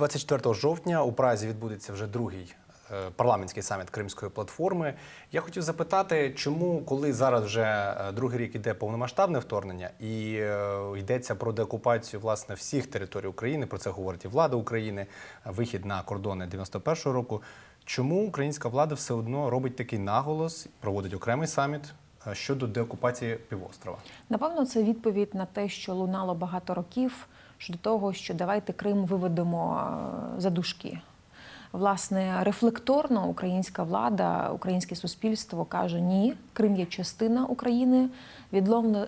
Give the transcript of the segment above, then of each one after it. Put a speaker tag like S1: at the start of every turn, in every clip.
S1: 24 жовтня у Празі відбудеться вже другий е, парламентський саміт Кримської платформи. Я хотів запитати, чому, коли зараз вже е, другий рік іде повномасштабне вторгнення і е, йдеться про деокупацію власне всіх територій України, про це говорить і влада України, вихід на кордони 91-го року. Чому українська влада все одно робить такий наголос, проводить окремий саміт щодо деокупації півострова?
S2: Напевно, це відповідь на те, що лунало багато років щодо того, що давайте Крим виведемо е, за дужки. Власне, рефлекторно українська влада, українське суспільство каже: ні, Крим є частина України.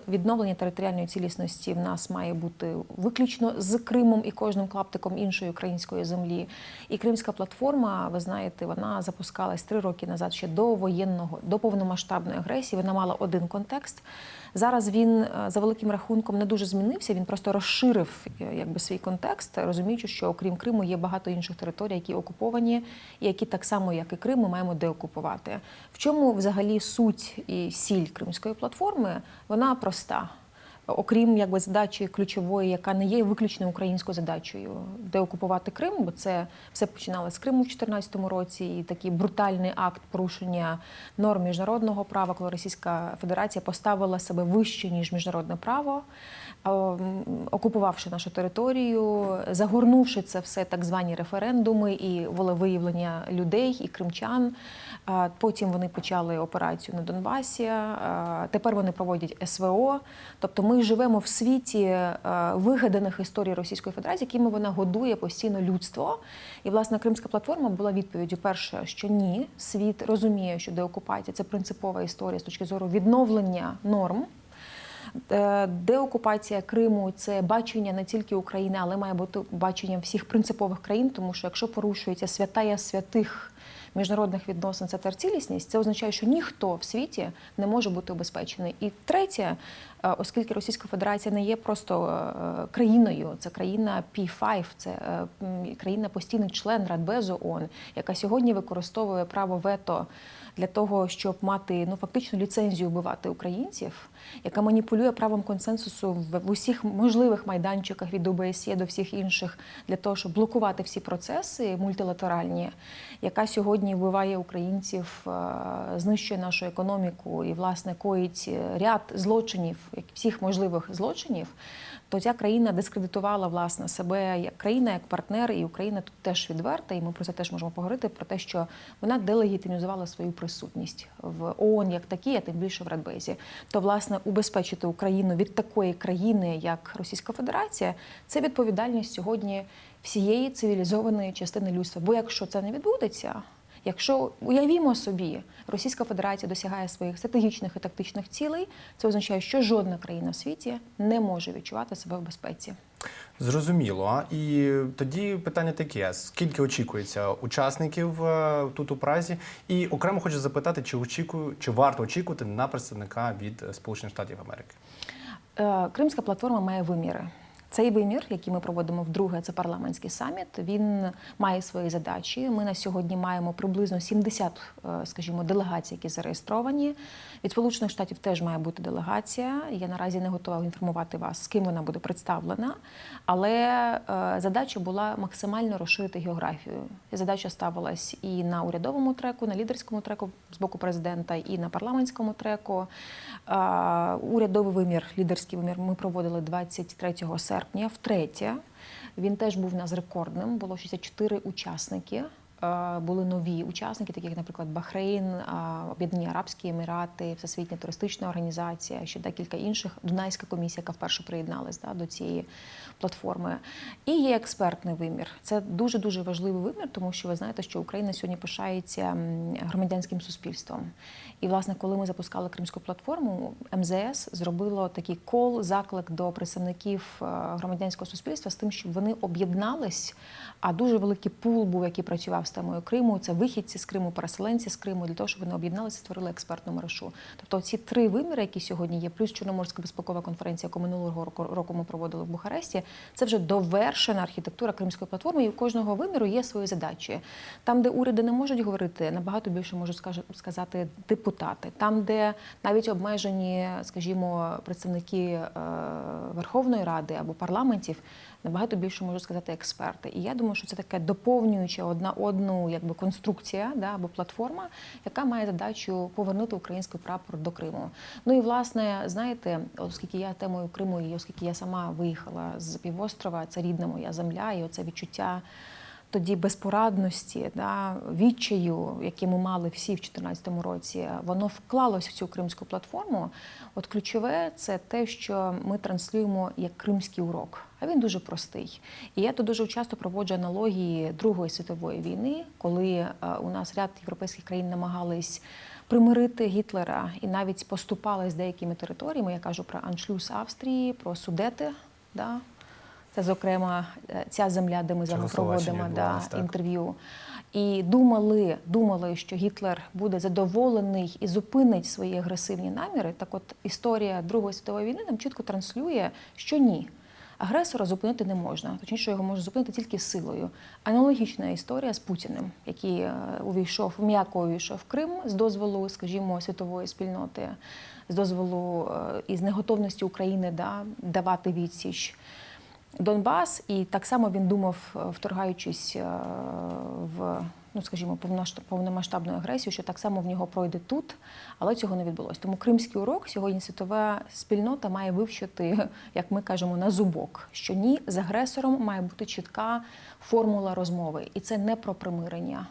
S2: Відновлення територіальної цілісності в нас має бути виключно з Кримом і кожним клаптиком іншої української землі. І Кримська платформа, ви знаєте, вона запускалась три роки назад ще до воєнного, до повномасштабної агресії. Вона мала один контекст. Зараз він е, за великим рахунком не дуже змінився. Він просто розширив е, якби свій контекст, розуміючи, що окрім Криму є багато інших територій, які окуповані, і які так само, як і Крим, ми маємо деокупувати. В чому взагалі суть і сіль Кримської платформи? Вона проста. Окрім якби задачі ключової, яка не є виключно українською задачею, де окупувати Крим, бо це все починалося з Криму в 2014 році, і такий брутальний акт порушення норм міжнародного права, коли Російська Федерація поставила себе вище ніж міжнародне право, окупувавши нашу територію, загорнувши це все так звані референдуми і волевиявлення людей і кримчан. Потім вони почали операцію на Донбасі. Тепер вони проводять СВО. Тобто ми живемо в світі е, вигаданих історій Російської Федерації, якими вона годує постійно людство. І власне Кримська платформа була відповіддю: перше, що ні, світ розуміє, що деокупація це принципова історія з точки зору відновлення норм. Е, Деокупація Криму це бачення не тільки України, але має бути баченням всіх принципових країн, тому що якщо порушується святая святих міжнародних відносин, це цілісність, це означає, що ніхто в світі не може бути убезпечений. І третє, е, оскільки Російська Федерація не є просто е, країною, це країна P5, це е, країна постійний член Радбезу ООН, яка сьогодні використовує право вето для того, щоб мати ну фактично ліцензію вбивати українців, яка маніпулює правом консенсусу в усіх можливих майданчиках від ОБСЄ до всіх інших для того, щоб блокувати всі процеси мультилатеральні, яка сьогодні вбиває українців, е, знищує нашу економіку і власне коїть ряд злочинів, всіх можливих злочинів. То ця країна дискредитувала власне себе як країна, як партнер, і Україна тут теж відверта, і ми про це теж можемо поговорити. Про те, що вона делегітимізувала свою присутність в ООН як такі, а тим більше в Радбезі. То власне убезпечити Україну від такої країни, як Російська Федерація, це відповідальність сьогодні всієї цивілізованої частини людства. Бо якщо це не відбудеться. Якщо уявімо собі, Російська Федерація досягає своїх стратегічних і тактичних цілей, це означає, що жодна країна в світі не може відчувати себе в безпеці.
S1: Зрозуміло. І тоді питання таке: скільки очікується учасників е, тут у Празі? І окремо хочу запитати, чи очікую, чи варто очікувати на представника від Сполучених Штатів Америки?
S2: Е, Кримська платформа має виміри. Цей вимір, який ми проводимо вдруге, це парламентський саміт. Він має свої задачі. Ми на сьогодні маємо приблизно 70, е, скажімо, делегацій, які зареєстровані. Від Сполучених Штатів теж має бути делегація. Я наразі не готова інформувати вас, з ким вона буде представлена. Але е, задача була максимально розширити географію. Задача ставилась і на урядовому треку, на лідерському треку з боку президента, і на парламентському треку. Е, Урядовий вимір, лідерський вимір ми проводили 23 серпня втретє. Він теж був у нас рекордним. Було 64 учасники. Е, Були нові учасники, такі як, наприклад, Бахрейн, е, Об'єднані Арабські Емірати, Всесвітня туристична організація, ще декілька інших. Дунайська комісія, яка вперше приєдналась да, до цієї платформи. І є експертний вимір. Це дуже дуже важливий вимір, тому що ви знаєте, що Україна сьогодні пишається громадянським суспільством. І, власне, коли ми запускали кримську платформу, МЗС зробило такий кол, заклик до представників е, громадянського суспільства з тим, щоб вони об'єднались. А дуже великий пул був, який працював темою Криму. Це вихідці з Криму, переселенці з Криму, для того, щоб вони об'єдналися, створили експертну мережу. Тобто, ці три виміри, які сьогодні є, плюс Чорноморська безпекова конференція, яку минулого року ми проводили в Бухаресті, це вже довершена архітектура кримської платформи, і у кожного виміру є свої задачі. Там, де уряди не можуть говорити, набагато більше можуть сказати депутати. Там, де навіть обмежені, скажімо, представники е, Верховної Ради або парламентів, набагато більше можуть сказати експерти. І я думаю, що це таке доповнююча одна одну якби конструкція да, або платформа, яка має задачу повернути український прапор до Криму. Ну і власне, знаєте, оскільки я темою Криму, і оскільки я сама виїхала з півострова, це рідна моя земля, і оце відчуття тоді безпорадності, да, відчаю, яке ми мали всі в 2014 році, воно вклалось в цю кримську платформу. От ключове це те, що ми транслюємо як кримський урок. А він дуже простий. І я тут дуже часто проводжу аналогії Другої світової війни, коли е, у нас ряд європейських країн намагались примирити Гітлера і навіть поступали з деякими територіями. Я кажу про Аншлюс Австрії, про Судети. Да, це, зокрема, е, ця земля, де ми зараз проводимо да, інтерв'ю. І думали, думали, що Гітлер буде задоволений і зупинить свої агресивні наміри. Так, от історія Другої світової війни нам чітко транслює, що ні. Агресора зупинити не можна, точніше його може зупинити тільки силою. Аналогічна історія з Путіним, який е, увійшов м'яко увійшов в Крим з дозволу, скажімо, світової спільноти, з дозволу е, і з неготовності України да, давати відсіч. Донбас, і так само він думав, е, вторгаючись е, в ну, скажімо, повномасштабну агресію, що так само в нього пройде тут, але цього не відбулося. Тому кримський урок сьогодні світова спільнота має вивчити, як ми кажемо, на зубок, що ні, з агресором має бути чітка формула розмови, і це не про примирення.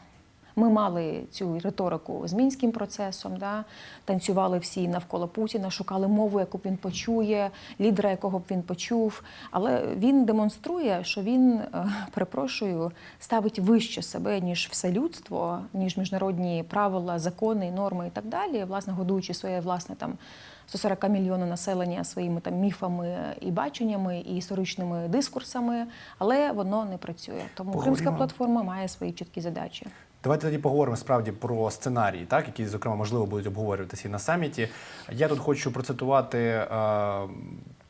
S2: Ми мали цю риторику з мінським процесом, да? танцювали всі навколо Путіна, шукали мову, яку б він почує, лідера, якого б він почув. Але він демонструє, що він, е, перепрошую, ставить вище себе, ніж все людство, ніж міжнародні правила, закони, норми і так далі, власне, годуючи своє власне там 140 мільйонів населення своїми там міфами і баченнями, і історичними дискурсами, але воно не працює. Тому
S1: Поговоримо.
S2: кримська платформа має свої чіткі задачі.
S1: Давайте тоді поговоримо справді про сценарії, так які зокрема можливо будуть обговорюватися і на саміті. Я тут хочу процитувати е,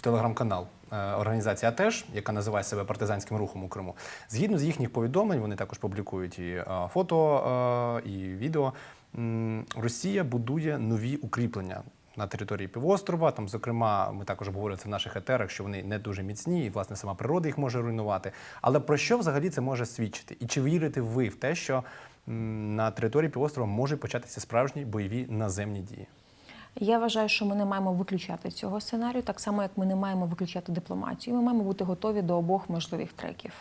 S1: телеграм-канал е, організації АТЕШ, яка називає себе партизанським рухом у Криму. Згідно з їхніх повідомлень, вони також публікують і е, фото, е, і відео. Росія будує нові укріплення. На території півострова, там, зокрема, ми також говорили це в наших етерах, що вони не дуже міцні, і власне сама природа їх може руйнувати. Але про що взагалі це може свідчити? І чи вірите ви в те, що на території півострова можуть початися справжні бойові наземні дії?
S2: Я вважаю, що ми не маємо виключати цього сценарію, так само як ми не маємо виключати дипломатію. Ми маємо бути готові до обох можливих треків.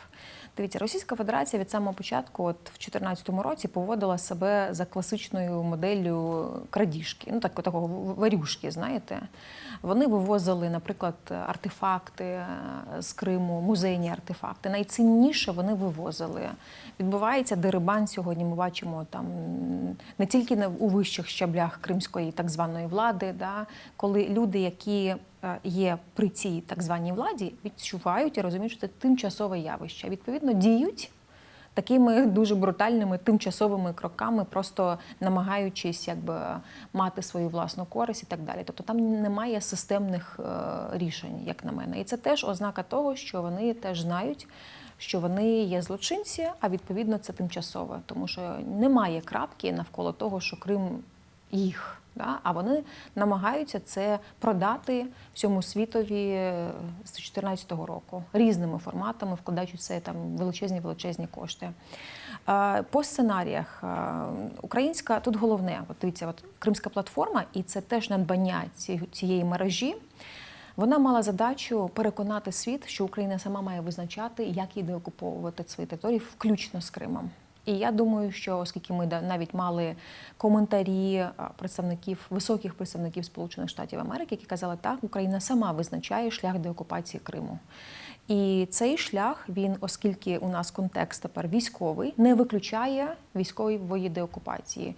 S2: Дивіться, Російська Федерація від самого початку, от в 2014 році, поводила себе за класичною моделлю крадіжки, ну так такого варюшки, знаєте. Вони вивозили, наприклад, артефакти е, з Криму, музейні артефакти. Найцінніше вони вивозили. Відбувається дерибан сьогодні. Ми бачимо там не тільки у вищих щаблях кримської так званої влади, да, коли люди, які є при цій так званій владі, відчувають і розуміють, що це тимчасове явище. Відповідно, діють такими дуже брутальними тимчасовими кроками, просто намагаючись якби мати свою власну користь і так далі. Тобто там немає системних е, рішень, як на мене. І це теж ознака того, що вони теж знають. Що вони є злочинці, а відповідно це тимчасове, тому що немає крапки навколо того, що Крим їх. Да? А вони намагаються це продати всьому світові е, з 2014 року різними форматами, вкладаючи це там величезні величезні кошти. Е, По сценаріях е, українська тут головне, от дивіться, от Кримська платформа, і це теж надбання ці- цієї мережі. Вона мала задачу переконати світ, що Україна сама має визначати, як їй деокуповувати свої території, включно з Кримом. І я думаю, що оскільки ми навіть мали коментарі представників високих представників Сполучених Штатів Америки, які казали, так Україна сама визначає шлях деокупації Криму. І цей шлях він, оскільки у нас контекст тепер військовий, не виключає військової деокупації.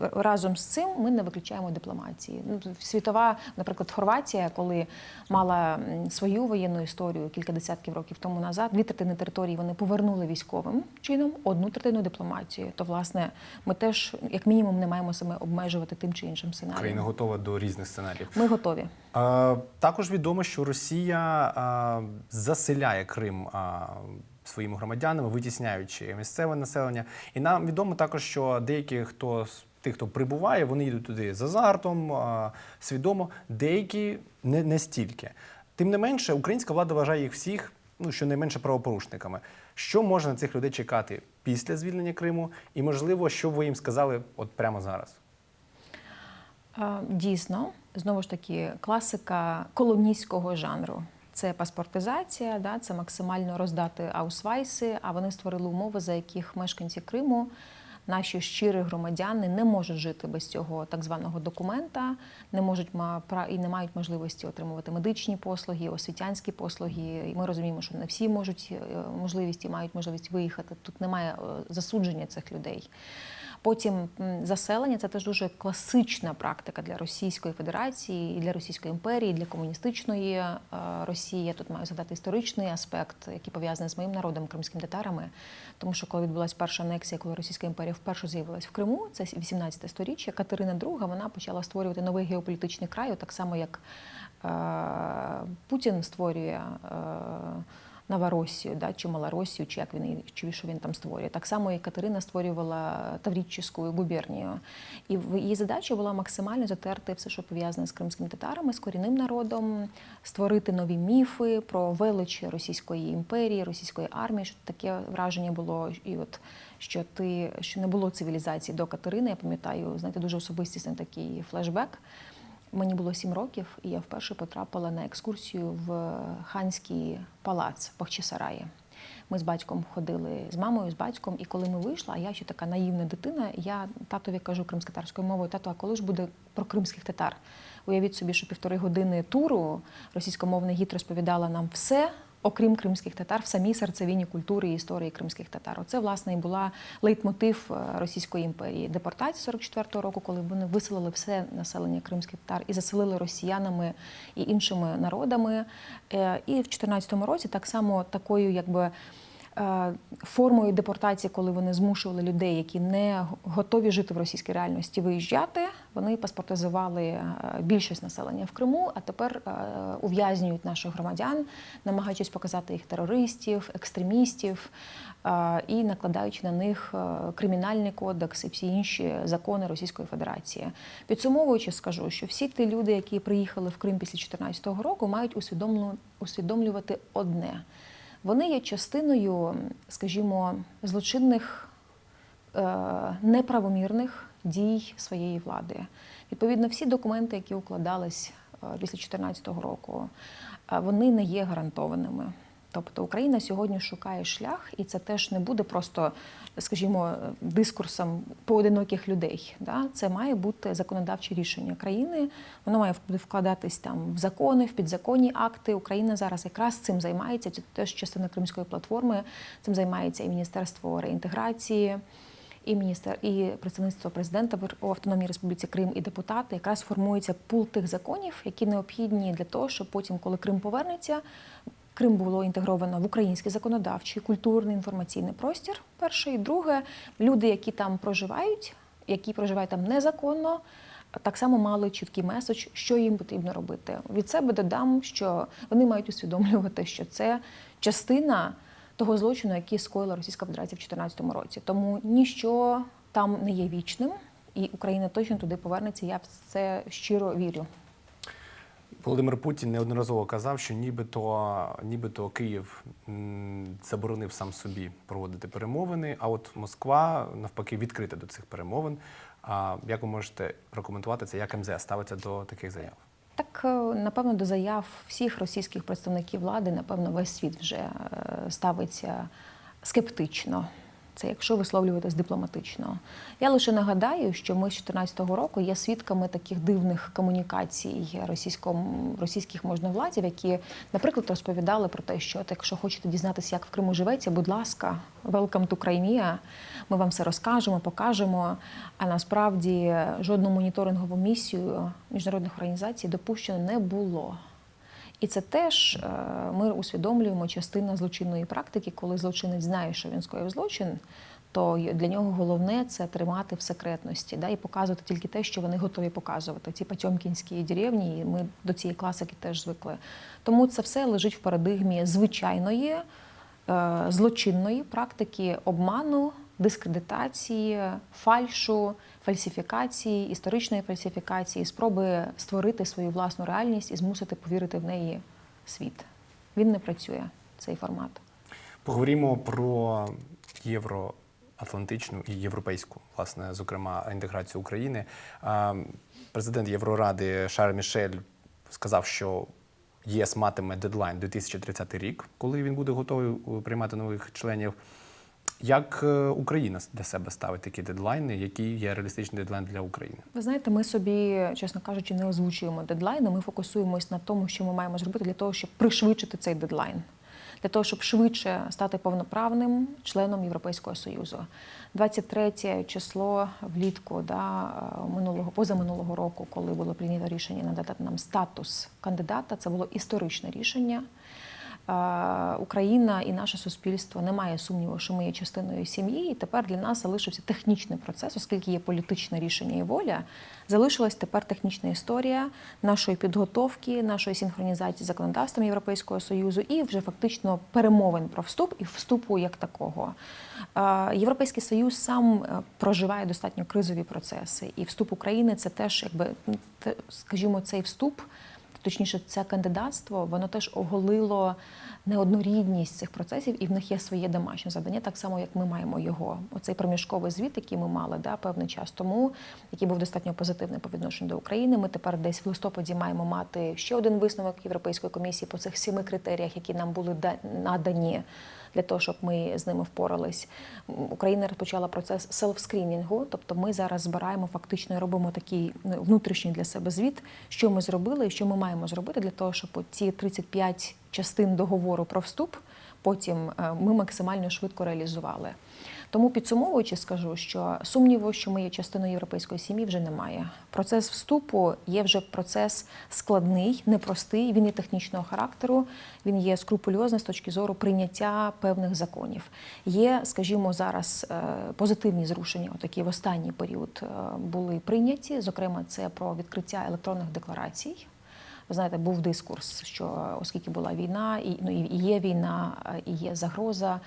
S2: Разом з цим ми не виключаємо дипломатії. Ну, світова, наприклад, Хорватія, коли мала свою воєнну історію кілька десятків років тому назад, дві третини території вони повернули військовим чином, одну третину дипломатією. То, власне, ми теж, як мінімум, не маємо себе обмежувати тим чи іншим
S1: Україна
S2: сценарієм.
S1: готова до різних сценаріїв.
S2: Ми готові.
S1: Е, Також відомо, що Росія е, заселяє Крим е, своїми громадянами, витісняючи місцеве населення. І нам відомо також, що деякі хто з тих, хто прибуває, вони йдуть туди з азартом, е, свідомо, деякі не, не стільки. Тим не менше, українська влада вважає їх всіх. ну щонайменше правопорушниками. Що може на цих людей чекати після звільнення Криму? І можливо, що ви їм сказали от прямо зараз?
S2: Дійсно, знову ж таки, класика колоністського жанру. Це паспортизація, да, це максимально роздати аусвайси, а вони створили умови, за яких мешканці Криму, наші щирі громадяни, не можуть жити без цього так званого документа, не можуть і не мають можливості отримувати медичні послуги, освітянські послуги. І ми розуміємо, що не всі можуть е, можливість і мають можливість виїхати. Тут немає е, засудження цих людей. Потім заселення це теж дуже класична практика для Російської Федерації, і для Російської імперії, і для комуністичної е, Росії. Я тут маю згадати історичний аспект, який пов'язаний з моїм народом, кримськими татарами. Тому що коли відбулася перша анексія, коли Російська імперія вперше з'явилась в Криму, це 18 сторіччя, Катерина II, вона почала створювати новий геополітичний край, так само як е, Путін створює. Новоросію, да, чи Малоросію, чи як він чи що він там створює. Так само і Катерина створювала Таврічську губернію. І її задача була максимально затерти все, що пов'язане з кримськими татарами, з корінним народом, створити нові міфи про велич Російської імперії, російської армії. Що таке враження було, і от що ти що не було цивілізації до Катерини. Я пам'ятаю, знаєте, дуже особистісний такий флешбек. Мені було сім років, і я вперше потрапила на екскурсію в ханський палац Бахчисараї. Ми з батьком ходили з мамою, з батьком, і коли ми вийшли, а я ще така наївна дитина, я татові кажу кримськотарською мовою, тато, а коли ж буде про кримських татар? Уявіть собі, що півтори години туру російськомовний гід розповідала нам все, окрім кримських татар, в самій серцевині культури і історії кримських татар. Оце, власне, і була лейтмотив е, Російської імперії. Депортація 44-го року, коли вони виселили все населення кримських татар і заселили росіянами і іншими народами. Е, І в 14-му році так само такою, якби. Е, Формою депортації, коли вони змушували людей, які не готові жити в російській реальності, виїжджати, вони паспортизували е, більшість населення в Криму, а тепер е, ув'язнюють наших громадян, намагаючись показати їх терористів, екстремістів і накладаючи на них кримінальний кодекс і всі інші закони Російської Федерації. Підсумовуючи, скажу, що всі ті люди, які приїхали в Крим після 2014 року, мають усвідомлювати одне. Вони є частиною, скажімо, злочинних е, неправомірних дій своєї влади. Відповідно, всі документи, які укладались е, після 2014 року, е, вони не є гарантованими. Тобто Україна сьогодні шукає шлях, і це теж не буде просто, скажімо, дискурсом поодиноких людей. Да? Це має бути законодавче рішення країни. Воно має вкладатись там в закони, в підзаконні акти. Україна зараз якраз цим займається. Це теж частина кримської платформи. Цим займається і Міністерство реінтеграції. І міністер, і представництво президента в Автономній Республіці Крим і депутати якраз формується пул тих законів, які необхідні для того, щоб потім, коли Крим повернеться, Крим було інтегровано в український законодавчий, культурний інформаційний простір. Перше і друге, люди, які там проживають, які проживають там незаконно, так само мали чіткий меседж, що їм потрібно робити. Від себе додам, що вони мають усвідомлювати, що це частина того злочину, який скоїла Російська Федерація в 2014 році. Тому ніщо там не є вічним, і Україна точно туди повернеться. Я в це щиро вірю.
S1: Володимир Путін неодноразово казав, що нібито, нібито Київ заборонив сам собі проводити перемовини, а от Москва навпаки відкрита до цих перемовин. А як ви можете прокоментувати це, як МЗС ставиться до таких заяв?
S2: Так, е, напевно, до заяв всіх російських представників влади, напевно, весь світ вже е, ставиться скептично. Це якщо висловлюватись дипломатично. Я лише нагадаю, що ми з 2014 року є свідками таких дивних комунікацій російськом, російських можновладців, які, наприклад, розповідали про те, що якщо хочете дізнатися, як в Криму живеться, будь ласка, welcome to Crimea, ми вам все розкажемо, покажемо. А насправді жодну моніторингову місію міжнародних організацій допущено не було. І це теж е, ми усвідомлюємо частина злочинної практики, коли злочинець знає, що він скоїв злочин, то для нього головне це тримати в секретності да, і показувати тільки те, що вони готові показувати. Ці потьомкінські деревні, і ми до цієї класики теж звикли. Тому це все лежить в парадигмі звичайної е, злочинної практики обману, дискредитації, фальшу, фальсифікації, історичної фальсифікації, спроби створити свою власну реальність і змусити повірити в неї світ. Він не працює. цей формат.
S1: Поговоримо про євроатлантичну і європейську, власне, зокрема, інтеграцію України. Президент Євроради Шарль Мішель сказав, що ЄС матиме дедлайн 2030 рік, коли він буде готовий е, приймати нових членів. Як е, Україна для себе ставить такі дедлайни? Який є реалістичний дедлайн для України?
S2: Ви знаєте, ми собі, чесно кажучи, не озвучуємо дедлайни. Ми фокусуємось на тому, що ми маємо зробити для того, щоб пришвидшити цей дедлайн, для того, щоб швидше стати повноправним членом Європейського союзу. 23 число влітку да, минулого позаминулого року, коли було прийнято рішення надати нам статус кандидата, це було історичне рішення. Україна і наше суспільство не має сумніву, що ми є частиною сім'ї, і тепер для нас залишився технічний процес, оскільки є політичне рішення і воля. Залишилась тепер технічна історія нашої підготовки, нашої синхронізації з законодавством Європейського союзу і вже фактично перемовин про вступ і вступу як такого. Європейський союз сам е, проживає достатньо кризові процеси, і вступ України це теж, якби скажімо, цей вступ точніше, це кандидатство, воно теж оголило неоднорідність цих процесів, і в них є своє домашнє завдання, так само як ми маємо його. Оцей проміжковий звіт, який ми мали да, певний час тому, який був достатньо позитивний по відношенню до України. Ми тепер десь в листопаді маємо мати ще один висновок Європейської комісії по цих сіми критеріях, які нам були надані. Для того щоб ми з ними впорались, Україна розпочала процес селф-скрінінгу, тобто ми зараз збираємо фактично робимо такий ну, внутрішній для себе звіт, що ми зробили і що ми маємо зробити для того, щоб ці 35 частин договору про вступ потім е, ми максимально швидко реалізували. Тому підсумовуючи, скажу, що сумніву, що ми є частиною європейської сім'ї, вже немає. Процес вступу є вже процес складний, непростий. Він є технічного характеру, він є скрупульозний з точки зору прийняття певних законів. Є, скажімо, зараз е, позитивні зрушення, отакі в останній період е, були прийняті. Зокрема, це про відкриття електронних декларацій. Ви знаєте, був дискурс, що оскільки була війна, і ну і є війна, е, і є загроза.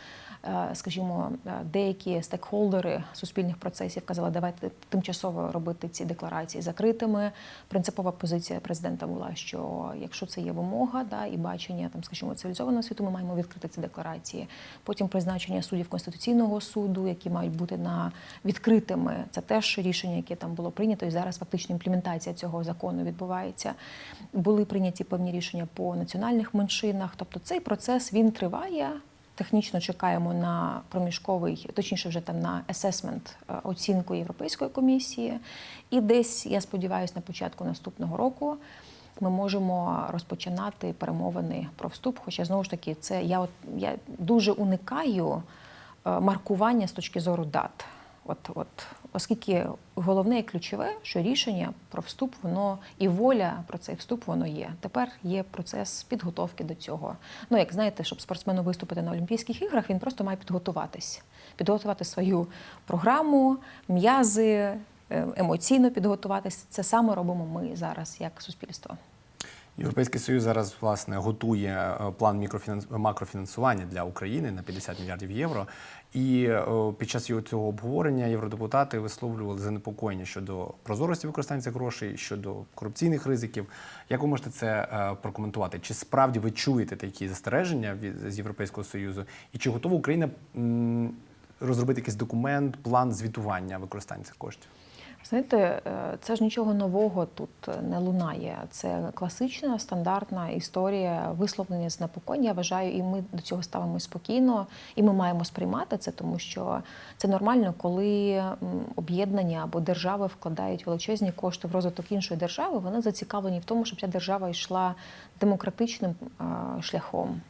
S2: е, Скажімо, е, деякі стейкхолдери суспільних процесів казали, давайте тимчасово робити ці декларації закритими. Принципова позиція президента була, що якщо це є вимога, да і бачення там, скажімо, цивілізованого світу, ми маємо відкрити ці декларації. Потім призначення суддів конституційного суду, які мають бути на відкритими. Це теж рішення, яке там було прийнято, і зараз фактично імплементація цього закону відбувається. Були прийняті певні рішення по національних меншинах. Тобто цей процес він триває. Технічно чекаємо на проміжковий, точніше, вже там на асесмент оцінку Європейської комісії. І десь, я сподіваюся, на початку наступного року ми можемо розпочинати перемовини про вступ. Хоча знову ж таки, це я от я дуже уникаю е, маркування з точки зору дат. От, от, оскільки головне і ключове, що рішення про вступ, воно і воля про цей вступ воно є. Тепер є процес підготовки до цього. Ну, як знаєте, щоб спортсмену виступити на Олімпійських іграх, він просто має підготуватись, підготувати свою програму, м'язи, е, емоційно підготуватись. Це саме робимо ми зараз як суспільство.
S1: Європейський союз зараз власне готує е, план макрофінансування для України на 50 мільярдів євро. І е, під час його цього обговорення євродепутати висловлювали занепокоєння щодо прозорості використання цих грошей, щодо корупційних ризиків. Як ви можете це е, прокоментувати? Чи справді ви чуєте такі застереження з Європейського союзу? І чи готова Україна розробити якийсь документ, план звітування використання цих коштів?
S2: Знаєте, е, це ж нічого нового тут не лунає. Це класична стандартна історія висловлення знепокоєння. Я вважаю, і ми до цього ставимо спокійно, і ми маємо сприймати це, тому що це нормально, коли об'єднання або держави вкладають величезні кошти в розвиток іншої держави. Вони зацікавлені в тому, щоб ця держава йшла демократичним шляхом.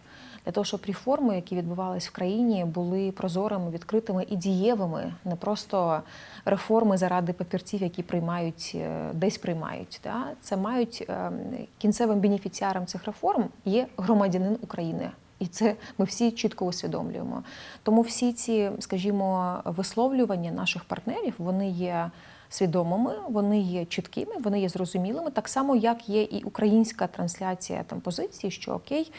S2: Для того, щоб реформи, які відбувалися в країні, були прозорими, відкритими і дієвими, не просто реформи заради папірців, які приймають е, десь приймають. Да? Це мають е, кінцевим бенефіціаром цих реформ є громадянин України. І це ми всі чітко усвідомлюємо. Тому всі ці, скажімо, висловлювання наших партнерів вони є свідомими, вони є чіткими, вони є зрозумілими, так само як є і українська трансляція там позиції, що окей,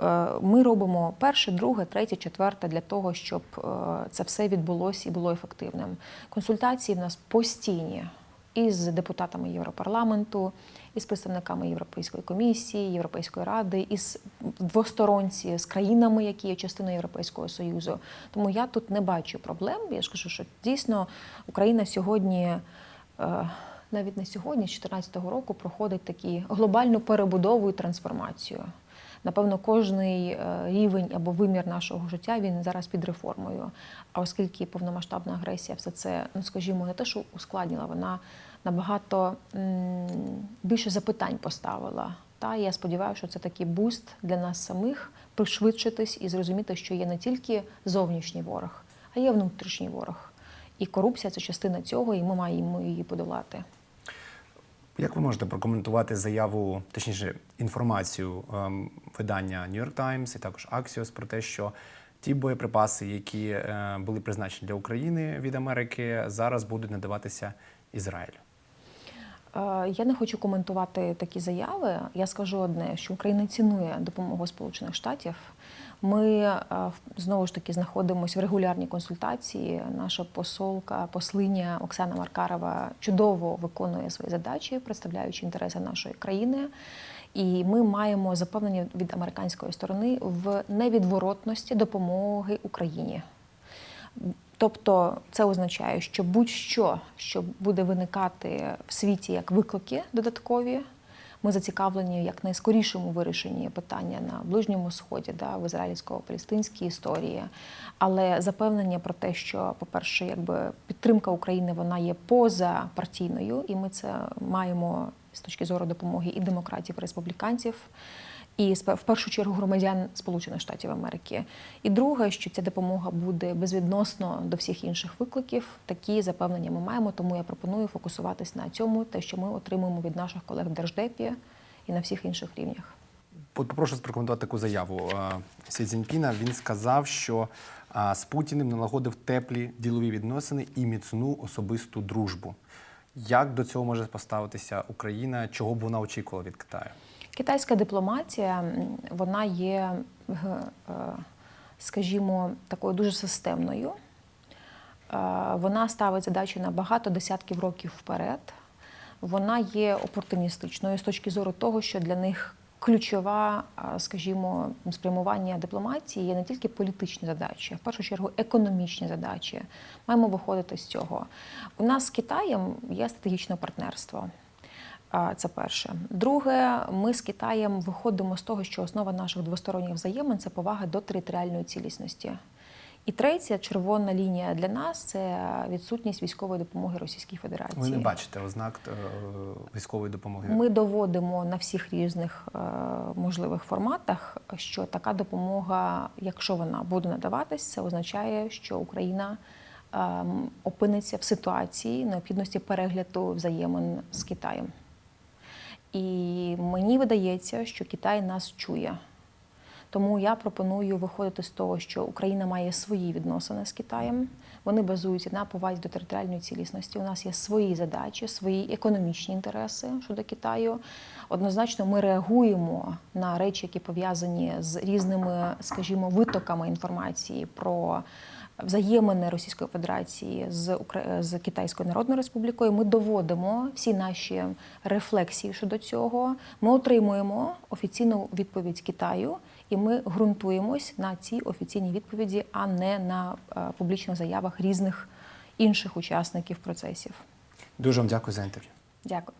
S2: е, ми робимо перше, друге, третє, четверте для того, щоб е, це все відбулося і було ефективним. Консультації в нас постійні. із депутатами Європарламенту, із представниками Європейської комісії, Європейської ради, із двосторонці з країнами, які є частиною Європейського союзу. Тому я тут не бачу проблем. Я ж кажу, що дійсно Україна сьогодні. е, Навіть не сьогодні, з 2014 року, проходить такі глобальну перебудову і трансформацію. Напевно, кожний е, рівень або вимір нашого життя він зараз під реформою. А оскільки повномасштабна агресія все це, ну скажімо, не те, що ускладнила, вона набагато більше запитань поставила. Та я сподіваюся, що це такий буст для нас самих пришвидшитись і зрозуміти, що є не тільки зовнішній ворог, а є внутрішній ворог. І корупція це частина цього, і ми маємо її подолати.
S1: Як ви можете прокоментувати заяву, точніше, інформацію ем, видання New York Times і також Axios про те, що ті боєприпаси, які е, були призначені для України від Америки, зараз будуть надаватися Ізраїлю?
S2: Е, Я не хочу коментувати такі заяви. Я скажу одне, що Україна цінує допомогу Сполучених Штатів. Ми е, знову ж таки знаходимося в регулярній консультації. Наша посолка, послиня Оксана Маркарова чудово виконує свої задачі, представляючи інтереси нашої країни. І ми маємо запевнення від американської сторони в невідворотності допомоги Україні. Тобто це означає, що будь-що, що буде виникати в світі як виклики додаткові, ми зацікавлені в якнайскорішому вирішенні питання на Ближньому Сході, да, в ізраїльсько-палестинській історії. Але запевнення про те, що, по-перше, якби підтримка України вона є позапартійною, і ми це маємо з точки зору допомоги і демократів, і республіканців і в першу чергу громадян Сполучених Штатів Америки. І друге, що ця допомога буде безвідносно до всіх інших викликів. Такі запевнення ми маємо. Тому я пропоную фокусуватись на цьому, те, що ми отримуємо від наших колег в Держдепі і на всіх інших рівнях.
S1: Попрошу прокоментувати таку заяву Сі Цзіньпіна. Він сказав, що з Путіним налагодив теплі ділові відносини і міцну особисту дружбу. Як до цього може поставитися Україна? Чого б вона очікувала від Китаю?
S2: Китайська дипломатія вона є, е, скажімо, такою дуже системною. Е, Вона ставить задачі на багато десятків років вперед. Вона є опортуністичною з точки зору того, що для них ключова, скажімо, спрямування дипломатії є не тільки політичні задачі, а в першу чергу економічні задачі. Маємо виходити з цього. У нас з Китаєм є стратегічне партнерство. Це перше. Друге, ми з Китаєм виходимо з того, що основа наших двосторонніх взаємин це повага до територіальної цілісності. І третє, червона лінія для нас це відсутність військової допомоги Російській Федерації.
S1: Ви не бачите ознак е, військової допомоги?
S2: Ми доводимо на всіх різних е, можливих форматах, що така допомога, якщо вона буде надаватись, це означає, що Україна е, опиниться в ситуації необхідності перегляду взаємин з Китаєм. І мені видається, що Китай нас чує. Тому я пропоную виходити з того, що Україна має свої відносини з Китаєм. Вони базуються на повазі до територіальної цілісності. У нас є свої задачі, свої економічні інтереси щодо Китаю. Однозначно, ми реагуємо на речі, які пов'язані з різними, скажімо, витоками інформації про взаємини Російської Федерації з з Китайською Народною Республікою. Ми доводимо всі наші рефлексії щодо цього. Ми отримуємо офіційну відповідь Китаю, і ми ґрунтуємось на цій офіційній відповіді, а не на е, публічних заявах різних інших учасників процесів.
S1: Дуже вам дякую за інтерв'ю.
S2: Дякую.